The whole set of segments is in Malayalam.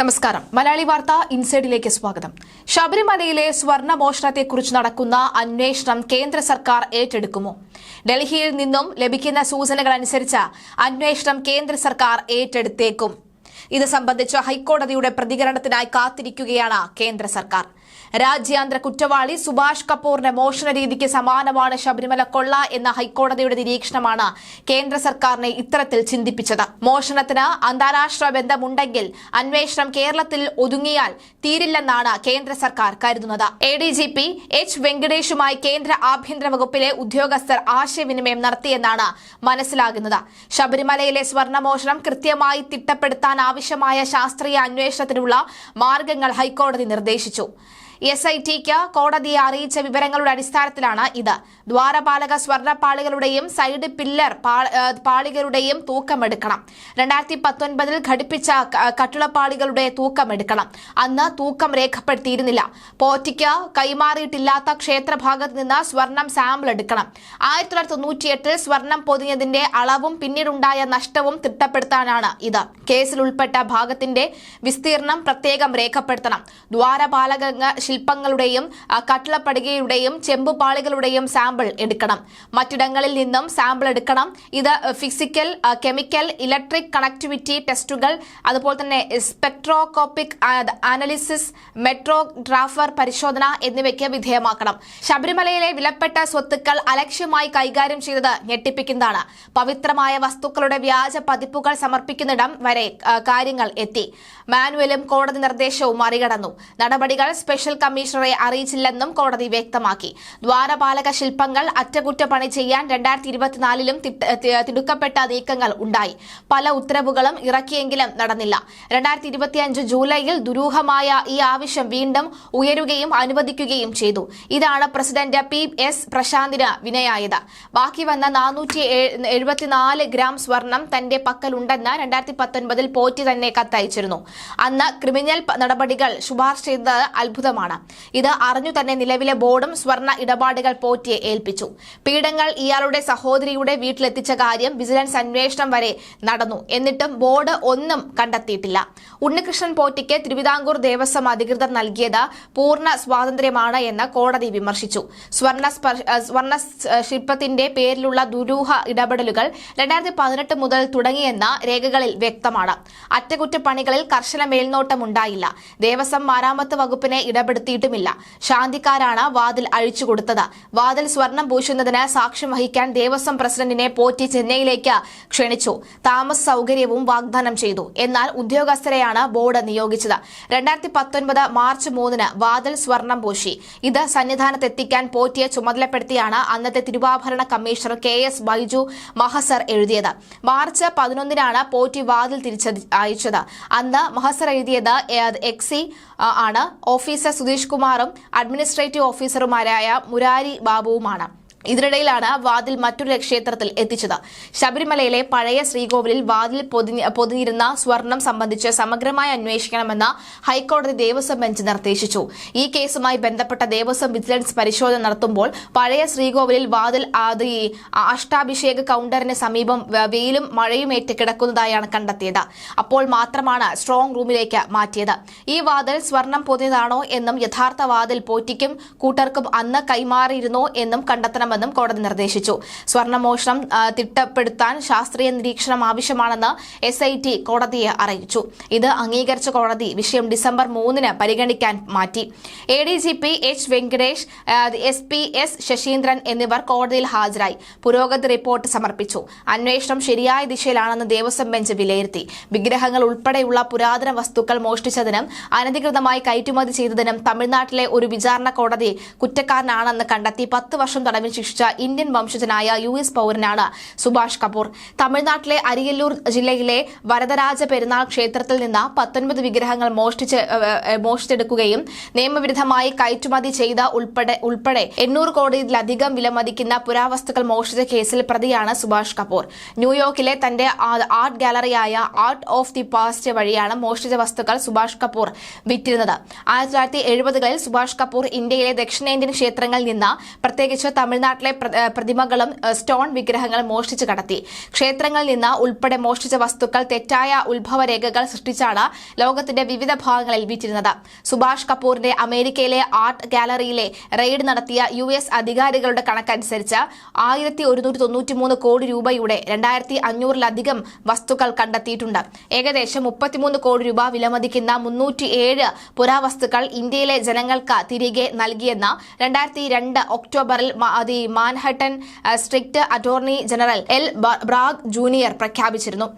നമസ്കാരം. മലയാളി വാർത്ത ഇൻസൈഡിലേക്ക് സ്വാഗതം. ശബരിമലയിലെ സ്വർണ മോഷണത്തെക്കുറിച്ച് നടക്കുന്ന അന്വേഷണം കേന്ദ്ര സർക്കാർ ഏറ്റെടുക്കുമോ? ഡൽഹിയിൽ നിന്നും ലഭിക്കുന്ന സൂചനകൾ അനുസരിച്ച് അന്വേഷണം കേന്ദ്ര സർക്കാർ ഏറ്റെടുത്തേക്കും. ഇത് സംബന്ധിച്ച് ഹൈക്കോടതിയുടെ പ്രതികരണത്തിനായി കാത്തിരിക്കുകയാണ് കേന്ദ്ര സർക്കാർ. രാജ്യാന്തര കുറ്റവാളി സുഭാഷ് കപൂറിന്റെ മോഷണ രീതിക്ക് സമാനമാണ് ശബരിമല കൊള്ള എന്ന ഹൈക്കോടതിയുടെ നിരീക്ഷണമാണ് കേന്ദ്ര സർക്കാരിനെ ഇത്തരത്തിൽ ചിന്തിപ്പിച്ചത്. മോഷണത്തിന് അന്താരാഷ്ട്ര ബന്ധമുണ്ടെങ്കിൽ അന്വേഷണം കേരളത്തിൽ ഒതുങ്ങിയാൽ തീരില്ലെന്നാണ് കേന്ദ്ര സർക്കാർ കരുതുന്നത്. A D G P H വെങ്കടേഷുമായി കേന്ദ്ര ആഭ്യന്തര വകുപ്പിലെ ഉദ്യോഗസ്ഥർ ആശയവിനിമയം നടത്തിയെന്നാണ് മനസ്സിലാകുന്നത്. ശബരിമലയിലെ സ്വർണമോഷണം കൃത്യമായി തിട്ടപ്പെടുത്താൻ ആവശ്യമായ ശാസ്ത്രീയ അന്വേഷണത്തിനുള്ള മാർഗങ്ങൾ ഹൈക്കോടതി നിർദ്ദേശിച്ചു. എസ് ഐ ടിക്ക് കോടതിയെ അറിയിച്ച വിവരങ്ങളുടെ അടിസ്ഥാനത്തിലാണ് ഇത്. ദ്വാരപാലക സ്വർണപ്പാളികളുടെയും സൈഡ് പില്ലർ പാളികളുടെയും തൂക്കമെടുക്കണം. രണ്ടായിരത്തി പത്തൊൻപതിൽ ഘടിപ്പിച്ച കട്ടിളപ്പാളികളുടെ തൂക്കമെടുക്കണം. അന്ന് തൂക്കം രേഖപ്പെടുത്തിയിരുന്നില്ല. പോറ്റിക്ക് കൈമാറിയിട്ടില്ലാത്ത ക്ഷേത്രഭാഗത്ത് നിന്ന് സ്വർണം സാമ്പിൾ എടുക്കണം ആയിരത്തി തൊള്ളായിരത്തി സ്വർണം പൊതിഞ്ഞതിന്റെ അളവും പിന്നീടുണ്ടായ നഷ്ടവും തിട്ടപ്പെടുത്താനാണ് ഇത്. കേസിൽ ഉൾപ്പെട്ട ഭാഗത്തിന്റെ വിസ്തീർണം പ്രത്യേകം രേഖപ്പെടുത്തണം. ദ്വാരപാലക ശില്പങ്ങളുടെയും കട്ടിളപ്പടികയുടെയും ചെമ്പുപാളികളുടെയും സാമ്പിൾ എടുക്കണം. മറ്റിടങ്ങളിൽ നിന്നും സാമ്പിൾ എടുക്കണം. ഇത് ഫിസിക്കൽ കെമിക്കൽ ഇലക്ട്രിക് കണക്ടിവിറ്റി ടെസ്റ്റുകൾ അതുപോലെ തന്നെ സ്പെക്ട്രോകോപ്പിക് അനാലിസിസ് മെട്രോഗ്രാഫർ പരിശോധന എന്നിവയ്ക്ക് വിധേയമാക്കണം. ശബരിമലയിലെ വിലപ്പെട്ട സ്വത്തുക്കൾ അലക്ഷ്യമായി കൈകാര്യം ചെയ്തത് ഞെട്ടിപ്പിക്കുന്നതാണ്. പവിത്രമായ വസ്തുക്കളുടെ വ്യാജ പതിപ്പുകൾ സമർപ്പിക്കുന്നിടം വരെ കാര്യങ്ങൾ എത്തി. മാനുവലും കോടതി നിർദ്ദേശവും മറികടന്നു. നടപടികൾ സ്പെഷ്യൽ കമ്മീഷണറെ അറിയിച്ചില്ലെന്നും കോടതി വ്യക്തമാക്കി. ദ്വാരപാലക ശില്പങ്ങൾ അറ്റകുറ്റപ്പണി ചെയ്യാൻ രണ്ടായിരത്തി ഇരുപത്തിനാലിലും തിടുക്കപ്പെട്ട നീക്കങ്ങൾ ഉണ്ടായി. പല ഉത്തരവുകളും ഇറക്കിയെങ്കിലും നടന്നില്ല. രണ്ടായിരത്തി ഇരുപത്തിയഞ്ച് ജൂലൈയിൽ ദുരൂഹമായ ഈ ആവശ്യം വീണ്ടും ഉയരുകയും അനുവദിക്കുകയും ചെയ്തു. ഇതാണ് പ്രസിഡന്റ് പി എസ് പ്രശാന്തിന് വിനയായത്. ബാക്കി വന്ന നാനൂറ്റി എഴുപത്തിനാല് ഗ്രാം സ്വർണം തന്റെ പക്കലുണ്ടെന്ന് രണ്ടായിരത്തി പത്തൊൻപതിൽ പോറ്റി തന്നെ കത്തയച്ചിരുന്നു. അന്ന് ക്രിമിനൽ നടപടികൾ ശുപാർശ ചെയ്തത് അത്ഭുതമാണ്. ഇത് അറിഞ്ഞു തന്നെ നിലവിലെ ബോർഡും സ്വർണ ഇടപാടുകൾ പോറ്റിയെ ഏൽപ്പിച്ചു. പീഡങ്ങൾ ഇയാളുടെ സഹോദരിയുടെ വീട്ടിലെത്തിച്ച കാര്യം വിജിലൻസ് അന്വേഷണം വരെ നടന്നു. എന്നിട്ടും ബോർഡ് ഒന്നും കണ്ടെത്തിയിട്ടില്ല. ഉണ്ണികൃഷ്ണൻ പോറ്റിക്ക് തിരുവിതാംകൂർ ദേവസ്വം അധികൃതർ നൽകിയത് പൂർണ സ്വാതന്ത്ര്യമാണ് എന്ന് കോടതി വിമർശിച്ചു. സ്വർണ സ്വർണ ശില്പത്തിന്റെ പേരിലുള്ള ദുരൂഹ ഇടപെടലുകൾ രണ്ടായിരത്തി പതിനെട്ട് മുതൽ തുടങ്ങിയെന്ന രേഖകളിൽ വ്യക്തമാണ്. അറ്റകുറ്റപ്പണികളിൽ കർശന മേൽനോട്ടമുണ്ടായില്ല. ദേവസ്വം മാരാമത്ത് വകുപ്പിനെ ഇടപെടുത്തിയിട്ടുമില്ല ശാന്തിക്കാരാണ് വാതിൽ അഴിച്ചുകൊടുത്തത് വാതിൽ സ്വർണം പൂശുന്നതിന് സാക്ഷ്യം വഹിക്കാൻ ദേവസ്വം പ്രസിഡന്റിനെ പോറ്റി ചെന്നൈയിലേക്ക് ക്ഷണിച്ചു. താമസ സൗകര്യവും വാഗ്ദാനം ചെയ്തു. എന്നാൽ ഉദ്യോഗസ്ഥരെയാണ് ബോർഡ് നിയോഗിച്ചത്. രണ്ടായിരത്തി പത്തൊൻപത് മാർച്ച് മൂന്നിന് വാതിൽ സ്വർണം പൂശി. ഇത് സന്നിധാനത്തെത്തിക്കാൻ പോറ്റിയെ ചുമതലപ്പെടുത്തിയാണ് അന്നത്തെ തിരുവാഭരണ കമ്മീഷണർ കെ എസ് ബൈജു മഹസർ എഴുതിയത്. മാർച്ച് പതിനൊന്നിനാണ് പോറ്റി വാതിൽ തിരിച്ചത് അയച്ചത്. അന്ന് മഹസർ എഴുതിയത് എക്സി ആണ്. ഓഫീസർ സുധീഷ് കുമാറും അഡ്മിനിസ്ട്രേറ്റീവ് ഓഫീസറുമാരായ മുരാരി ബാബുവുമാണ് ഇതിനിടയിലാണ് വാതിൽ മറ്റൊരു ക്ഷേത്രത്തിൽ എത്തിച്ചത്. ശബരിമലയിലെ പഴയ ശ്രീകോവിലിൽ വാതിൽ പൊതിഞ്ഞ- പൊതിഞ്ഞിരുന്ന സ്വർണം സംബന്ധിച്ച് സമഗ്രമായി അന്വേഷിക്കണമെന്ന് ഹൈക്കോടതി ദേവസ്വം ബെഞ്ച് നിർദ്ദേശിച്ചു. ഈ കേസുമായി ബന്ധപ്പെട്ട ദേവസ്വം വിജിലൻസ് പരിശോധന നടത്തുമ്പോൾ പഴയ ശ്രീകോവിലിൽ വാതിൽ ആദ്യ അഷ്ടാഭിഷേക കൌണ്ടറിന് സമീപം വെയിലും മഴയും ഏറ്റ് കിടക്കുന്നതായാണ് കണ്ടെത്തിയത്. അപ്പോൾ മാത്രമാണ് സ്ട്രോങ് റൂമിലേക്ക് മാറ്റിയത്. ഈ വാതിൽ സ്വർണം പൊതിഞ്ഞതാണോ എന്നും യഥാർത്ഥ വാതിൽ പോറ്റിക്കും കൂട്ടർക്കും അന്ന് കൈമാറിയിരുന്നോ എന്നും കണ്ടെത്തണമെന്നും കോടതി നിർദ്ദേശിച്ചു. സ്വർണമോഷണം തിട്ടപ്പെടുത്താൻ ശാസ്ത്രീയ നിരീക്ഷണം ആവശ്യമാണെന്ന് എസ് കോടതിയെ അറിയിച്ചു. ഇത് അംഗീകരിച്ച കോടതി വിഷയം ഡിസംബർ മൂന്നിന് പരിഗണിക്കാൻ മാറ്റി. A D G P H Venkatesh S P S Sasheendran എന്നിവർ കോടതിയിൽ ഹാജരായി. പുരോഗതി റിപ്പോർട്ട് സമർപ്പിച്ചു. അന്വേഷണം ശരിയായ ദിശയിലാണെന്ന് ദേവസ്വം ബെഞ്ച് വിലയിരുത്തി. വിഗ്രഹങ്ങൾ ഉൾപ്പെടെയുള്ള പുരാതന വസ്തുക്കൾ മോഷ്ടിച്ചതിനും അനധികൃതമായി കയറ്റുമതി ചെയ്തതിനും തമിഴ്നാട്ടിലെ ഒരു വിചാരണ കോടതി കുറ്റക്കാരനാണെന്ന് കണ്ടെത്തി പത്ത് വർഷം തടവിന് ശിക്ഷിച്ച ഇന്ത്യൻ വംശജനായ യു എസ് പൌരനാണ് സുഭാഷ് കപൂർ. തമിഴ്നാട്ടിലെ അരിയല്ലൂർ ജില്ലയിലെ വരദരാജ പെരുന്നാൾ ക്ഷേത്രത്തിൽ നിന്ന് പത്തൊൻപത് വിഗ്രഹങ്ങൾ മോഷ്ടിച്ച് മോഷ്ടിച്ചെടുക്കുകയും നിയമവിരുദ്ധമായി കയറ്റുമതി ചെയ്ത ഉൾപ്പെടെ ഉൾപ്പെടെ എണ്ണൂറ് കോടിയിലധികം വിലമതിക്കുന്ന പുരാവസ്തുക്കൾ മോഷ്ടിച്ച കേസിൽ പ്രതിയാണ് സുഭാഷ് കപൂർ. ന്യൂയോർക്കിലെ തന്റെ ആർട്ട് ഗാലറിയായ ആർട്ട് ഓഫ് ദി പാസ്റ്റ് വഴിയാണ് മോഷ്ടിച്ച വസ്തുക്കൾ സുഭാഷ് കപൂർ വിറ്റിരുന്നത്. ആയിരത്തി തൊള്ളായിരത്തി എഴുപതുകളിൽ സുഭാഷ് കപൂർ ഇന്ത്യയിലെ ദക്ഷിണേന്ത്യൻ ക്ഷേത്രങ്ങളിൽ നിന്ന് പ്രത്യേകിച്ച് തമിഴ്നാട് തമിഴ്നാട്ടിലെ പ്രതിമകളും സ്റ്റോൺ വിഗ്രഹങ്ങൾ മോഷ്ടിച്ചു കടത്തി. ക്ഷേത്രങ്ങളിൽ നിന്ന് ഉൾപ്പെടെ മോഷ്ടിച്ച വസ്തുക്കൾ തെറ്റായ ഉത്ഭവരേഖകൾ സൃഷ്ടിച്ചാണ് ലോകത്തിന്റെ വിവിധ ഭാഗങ്ങളിൽ വിറ്റിരുന്നത് സുഭാഷ് കപൂറിന്റെ അമേരിക്കയിലെ ആർട്ട് ഗാലറിയിലെ റെയ്ഡ് നടത്തിയ യു എസ് അധികാരികളുടെ കണക്കനുസരിച്ച് ആയിരത്തി ഒരുന്നൂറ്റി തൊണ്ണൂറ്റിമൂന്ന് കോടി രൂപയുടെ രണ്ടായിരത്തി അഞ്ഞൂറിലധികം വസ്തുക്കൾ കണ്ടെത്തിയിട്ടുണ്ട്. ഏകദേശം മുപ്പത്തിമൂന്ന് കോടി രൂപ വിലമതിക്കുന്ന മുന്നൂറ്റിയേഴ് പുരാവസ്തുക്കൾ ഇന്ത്യയിലെ ജനങ്ങൾക്ക് തിരികെ നൽകിയെന്ന് രണ്ടായിരത്തി രണ്ട് ഒക്ടോബറിൽ Manhattan district attorney general L Bragg junior പ്രഖ്യാപിച്ചിരുന്നു.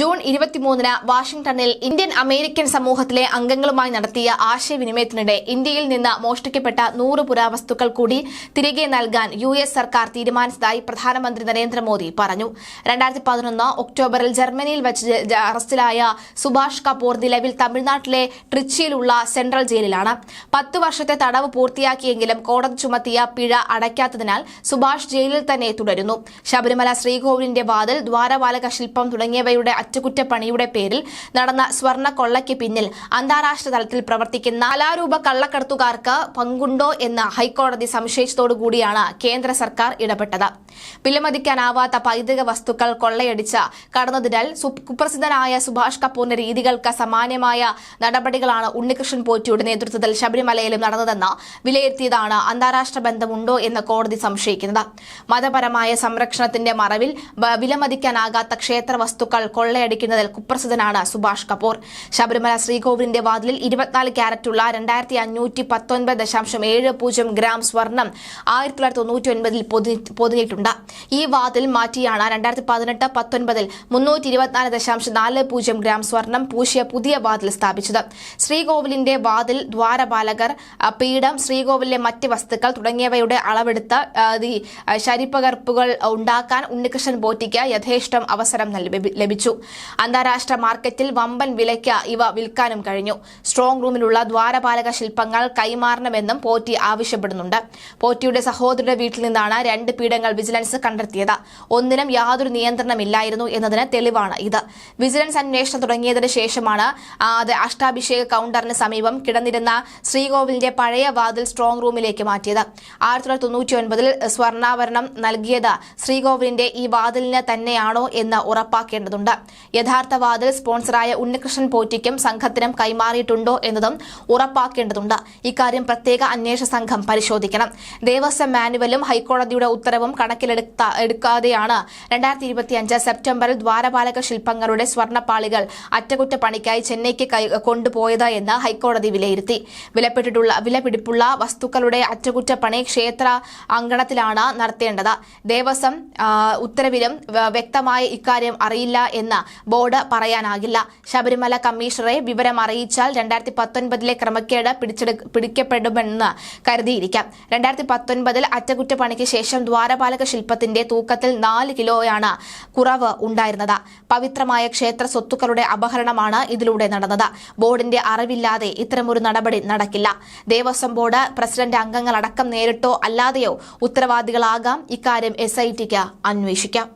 ജൂൺ ഇരുപത്തിമൂന്നിന് വാഷിംഗ്ടണിൽ ഇന്ത്യൻ അമേരിക്കൻ സമൂഹത്തിലെ അംഗങ്ങളുമായി നടത്തിയ ആശയവിനിമയത്തിനിടെ ഇന്ത്യയിൽ നിന്ന് മോഷ്ടിക്കപ്പെട്ട നൂറ് പുരാവസ്തുക്കൾ കൂടി തിരികെ നൽകാൻ യു സർക്കാർ തീരുമാനിച്ചതായി പ്രധാനമന്ത്രി നരേന്ദ്രമോദി പറഞ്ഞു. രണ്ടായിരത്തി പതിനൊന്ന് ഒക്ടോബറിൽ ജർമ്മനിയിൽ വെച്ച് അറസ്റ്റിലായ സുഭാഷ് കപൂർ നിലവിൽ തമിഴ്നാട്ടിലെ ട്രിച്ചിയിലുള്ള സെൻട്രൽ ജയിലിലാണ്. പത്ത് വർഷത്തെ തടവ് പൂർത്തിയാക്കിയെങ്കിലും കോടതി ചുമത്തിയ പിഴ അടയ്ക്കാത്തതിനാൽ സുഭാഷ് ജയിലിൽ തന്നെ തുടരുന്നു. ശബരിമല ശ്രീകോവിലിന്റെ വാതിൽ ദ്വാരപാലക ശില്പം തുടങ്ങിയവയുടെ അറ്റകുറ്റപ്പണിയുടെ പേരിൽ നടന്ന സ്വർണ കൊള്ളയ്ക്ക് പിന്നിൽ അന്താരാഷ്ട്ര തലത്തിൽ പ്രവർത്തിക്കുന്ന കലാരൂപ കള്ളക്കടത്തുകാർക്ക് പങ്കുണ്ടോ എന്ന് ഹൈക്കോടതി സംശയിച്ചതോടുകൂടിയാണ് കേന്ദ്ര സർക്കാർ ഇടപെട്ടത്. വിലമതിക്കാനാവാത്ത പൈതൃക വസ്തുക്കൾ കൊള്ളയടിച്ച കടന്നതിനാൽ കുപ്രസിദ്ധനായ സുഭാഷ് കപൂറിന്റെ രീതികൾക്ക് സമാനമായ നടപടികളാണ് ഉണ്ണികൃഷ്ണൻ പോറ്റിയുടെ നേതൃത്വത്തിൽ ശബരിമലയിലും നടന്നതെന്ന് വിലയിരുത്തിയതാണ് അന്താരാഷ്ട്ര ബന്ധമുണ്ടോ എന്ന് കോടതി സംശയിക്കുന്നത്. മതപരമായ സംരക്ഷണത്തിന്റെ മറവിൽ വിലമതിക്കാനാകാത്ത ക്ഷേത്ര വസ്തുക്കൾ കൊള്ളയടിക്കുന്നതിൽ കുപ്രസിദ്ധനാണ് സുഭാഷ് കപൂർ. ശബരിമല ശ്രീകോവിലിന്റെ വാതിലിൽ ഇരുപത്തിനാല് ക്യാരറ്റുള്ള രണ്ടായിരത്തി അഞ്ഞൂറ്റി പത്തൊൻപത് ദശാംശം ഏഴ് പൂജ്യം ഗ്രാം സ്വർണം ആയിരത്തി തൊള്ളായിരത്തി തൊണ്ണൂറ്റി ഒൻപതിൽ പൊതിഞ്ഞിട്ടുണ്ട്. ഈ വാതിൽ മാറ്റിയാണ് രണ്ടായിരത്തി പതിനെട്ട് പത്തൊൻപതിൽ മുന്നൂറ്റി ഇരുപത്തിനാല് ദശാംശം നാല് പൂജ്യം ഗ്രാം സ്വർണം പൂശിയ പുതിയ വാതിൽ സ്ഥാപിച്ചത്. ശ്രീകോവിലിന്റെ വാതിൽ ദ്വാരപാലകർ പീഠം ശ്രീകോവിലിലെ മറ്റ് വസ്തുക്കൾ തുടങ്ങിയവയുടെ അളവെടുത്ത് ഈ, ശരിപ്പകർപ്പുകൾ ഉണ്ടാക്കാൻ ഉണ്ണികൃഷ്ണൻ ബോറ്റിക്ക് യഥേഷ്ടം അവസരം ലഭിച്ചു. അന്താരാഷ്ട്ര മാർക്കറ്റിൽ വമ്പൻ വിലയ്ക്ക് ഇവ വിൽക്കാനും കഴിഞ്ഞു. സ്ട്രോങ് റൂമിലുള്ള ദ്വാരപാലക ശില്പങ്ങൾ കൈമാറണമെന്നും പോറ്റി ആവശ്യപ്പെടുന്നുണ്ട്. പോറ്റിയുടെ സഹോദരിയുടെ വീട്ടിൽ നിന്നാണ് രണ്ട് പീഠങ്ങൾ വിജിലൻസ് കണ്ടെത്തിയത്. ഒന്നിനും യാതൊരു നിയന്ത്രണമില്ലായിരുന്നു എന്നതിന് തെളിവാണ് ഇത്. വിജിലൻസ് അന്വേഷണം തുടങ്ങിയതിനു ശേഷമാണ് അഷ്ടാഭിഷേക കൗണ്ടറിന് സമീപം കിടന്നിരുന്ന ശ്രീകോവിലിന്റെ പഴയ വാതിൽ സ്ട്രോങ് റൂമിലേക്ക് മാറ്റിയത്. ആയിരത്തി തൊള്ളായിരത്തി തൊണ്ണൂറ്റി ഒൻപതിൽ സ്വർണാഭരണം നൽകിയത് ശ്രീകോവിലിന്റെ ഈ വാതിലിന് തന്നെയാണോ എന്ന് ഉറപ്പാക്കേണ്ടതുണ്ട്. യഥാർത്ഥ വാതിൽ സ്പോൺസറായ ഉണ്ണികൃഷ്ണൻ പോറ്റിക്കും സംഘത്തിനും കൈമാറിയിട്ടുണ്ടോ എന്നതും ഉറപ്പാക്കേണ്ടതുണ്ട്. ഇക്കാര്യം പ്രത്യേക അന്വേഷണ സംഘം പരിശോധിക്കണം. ദേവസ്വം മാനുവലും ഹൈക്കോടതിയുടെ ഉത്തരവും കണക്കിലെടുത്ത എടുക്കാതെയാണ് രണ്ടായിരത്തി ഇരുപത്തിയഞ്ച് സെപ്റ്റംബറിൽ ദ്വാരപാലക ശില്പങ്ങളുടെ സ്വർണപ്പാളികൾ അറ്റകുറ്റപ്പണിക്കായി ചെന്നൈക്ക് കൊണ്ടുപോയത് എന്ന് ഹൈക്കോടതി വിലയിരുത്തി. വിലപ്പെട്ടിട്ടുള്ള വിലപിടിപ്പുള്ള വസ്തുക്കളുടെ അറ്റകുറ്റപ്പണി ക്ഷേത്ര അങ്കണത്തിലാണ് നടത്തേണ്ടത്. ദേവസ്വം ഉത്തരവിലും വ്യക്തമായ ഇക്കാര്യം അറിയില്ല എന്ന് ബോർഡ് പറയാനാകില്ല. ശബരിമല കമ്മീഷണറെ വിവരം അറിയിച്ചാൽ രണ്ടായിരത്തി പത്തൊൻപതിലെ ക്രമക്കേട് പിടിച്ചെടു പിടിക്കപ്പെടുമെന്ന് കരുതിയിരിക്കാം. രണ്ടായിരത്തി പത്തൊൻപതിൽ അറ്റകുറ്റപ്പണിക്ക് ശേഷം ദ്വാരപാലക ശില്പത്തിന്റെ തൂക്കത്തിൽ നാല് കിലോയാണ് കുറവ് ഉണ്ടായിരുന്നത്. പവിത്രമായ ക്ഷേത്ര സ്വത്തുക്കളുടെ അപഹരണമാണ് ഇതിലൂടെ നടന്നത്. ബോർഡിന്റെ അറിവില്ലാതെ ഇത്തരമൊരു നടപടി നടക്കില്ല. ദേവസ്വം ബോർഡ് പ്രസിഡന്റ് അംഗങ്ങളടക്കം നേരിട്ടോ അല്ലാതെയോ ഉത്തരവാദികളാകാം. ഇക്കാര്യം എസ് ഐ ടിക്ക് അന്വേഷിക്കാം.